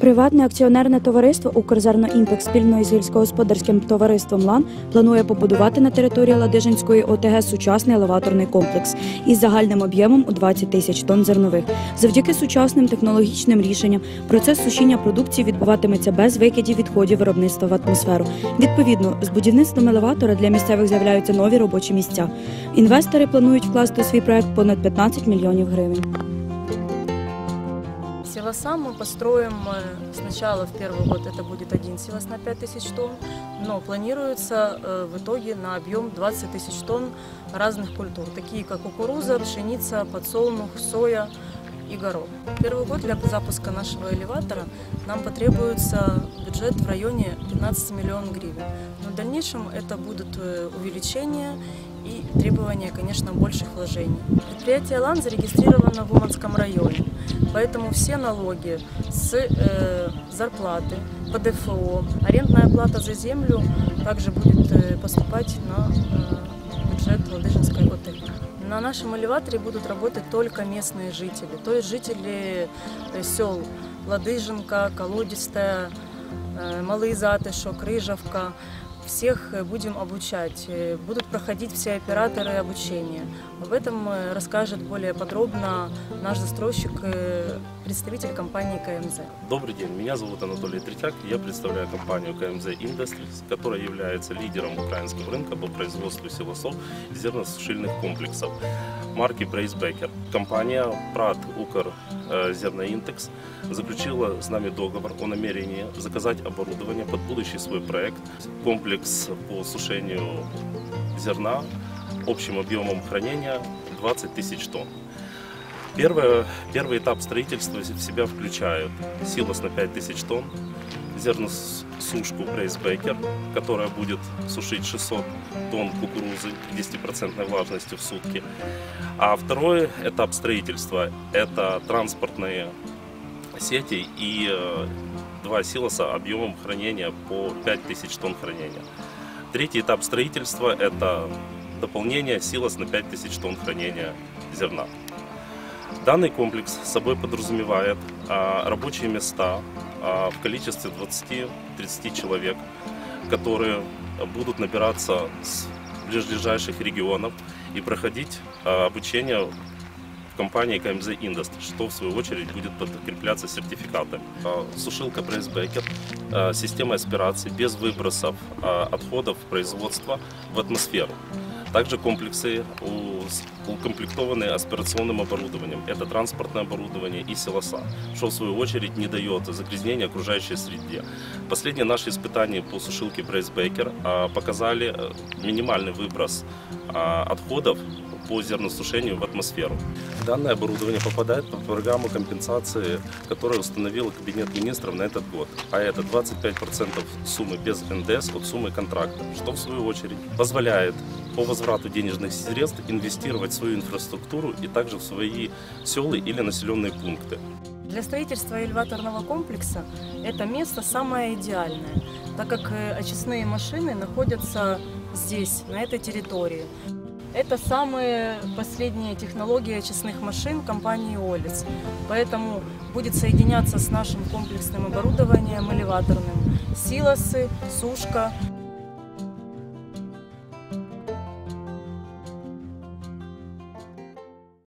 Приватне акціонерне товариство «Укрзерноімпекс» спільно із сільськогосподарським товариством «Лан» планує побудувати на території Ладижинської ОТГ сучасний елеваторний комплекс із загальним об'ємом у 20 тисяч тонн зернових. Завдяки сучасним технологічним рішенням процес сушіння продукції відбуватиметься без викидів відходів виробництва в атмосферу. Відповідно, з будівництвом елеватора для місцевих з'являються нові робочі місця. Інвестори планують вкласти у свій проект понад 15 мільйонів гривень. Силоса мы построим э, сначала в первый год это будет один силос на 5000 тонн, но планируется э, в итоге на объем 20 тысяч тонн разных культур, такие как кукуруза, пшеница, подсолнух, соя и горох. Первый год для запуска нашего элеватора нам потребуется бюджет в районе 15 миллионов гривен. Но в дальнейшем это будут э, увеличения и требования, конечно, больших вложений. Предприятие «Лан» зарегистрировано в Уманском районе, поэтому все налоги с э, зарплаты, ПДФО, арендная плата за землю также будет э, поступать на э, бюджет Ладыжинской ОТГ. На нашем элеваторе будут работать только местные жители, то есть жители э, сел Ладыжинка, Колодистая, э, Малый Затышок, Рыжевка. Всех э, будем обучать, э, будут проходить все операторы обучения. Об этом э, расскажет более подробно наш застройщик, представитель компании КМЗ. Добрый день, меня зовут Анатолий Третьяк, я представляю компанию КМЗ Industries, которая является лидером украинского рынка по производству силосов и зерносушильных комплексов марки Брейс Бекер. Компания Прат Укр Зерноинтекс заключила с нами договор о намерении заказать оборудование под будущий свой проект, комплекс по сушению зерна общим объемом хранения 20 тысяч тонн. Первое, первый этап строительства в себя включает силос на 5000 тонн, зерносушку Брейсбекер, которая будет сушить 600 тонн кукурузы 10% влажностью в сутки. А второй этап строительства – это транспортные сети и э, два силоса объемом хранения по 5000 тонн хранения. Третий этап строительства – это дополнение силос на 5000 тонн хранения зерна. Данный комплекс собой подразумевает а, рабочие места а, в количестве 20-30 человек, которые будут набираться с ближайших регионов и проходить а, обучение компании КМЗ Industry, что в свою очередь будет подкрепляться сертификатами. А, Сушилка Брейсбекер, а, система аспирации без выбросов а, отходов производства в атмосферу. Также комплексы укомплектованы аспирационным оборудованием. Это транспортное оборудование и силоса, что в свою очередь не дает загрязнения окружающей среде. Последние наши испытания по сушилке Брейс Бейкер а, показали э, минимальный выброс отходов по зерносушению в атмосферу. Данное оборудование попадает по программу компенсации, которую установил Кабинет министров на этот год. А это 25% суммы без НДС от суммы контракта, что в свою очередь позволяет по возврату денежных средств инвестировать в свою инфраструктуру и также в свои селы или населенные пункты. Для строительства элеваторного комплекса это место самое идеальное, так как э, очистные машины находятся здесь, на этой территории. Это самые последние технологии очистных машин компании «Олис». Поэтому будет соединяться с нашим комплексным оборудованием элеваторным. Силосы, сушка,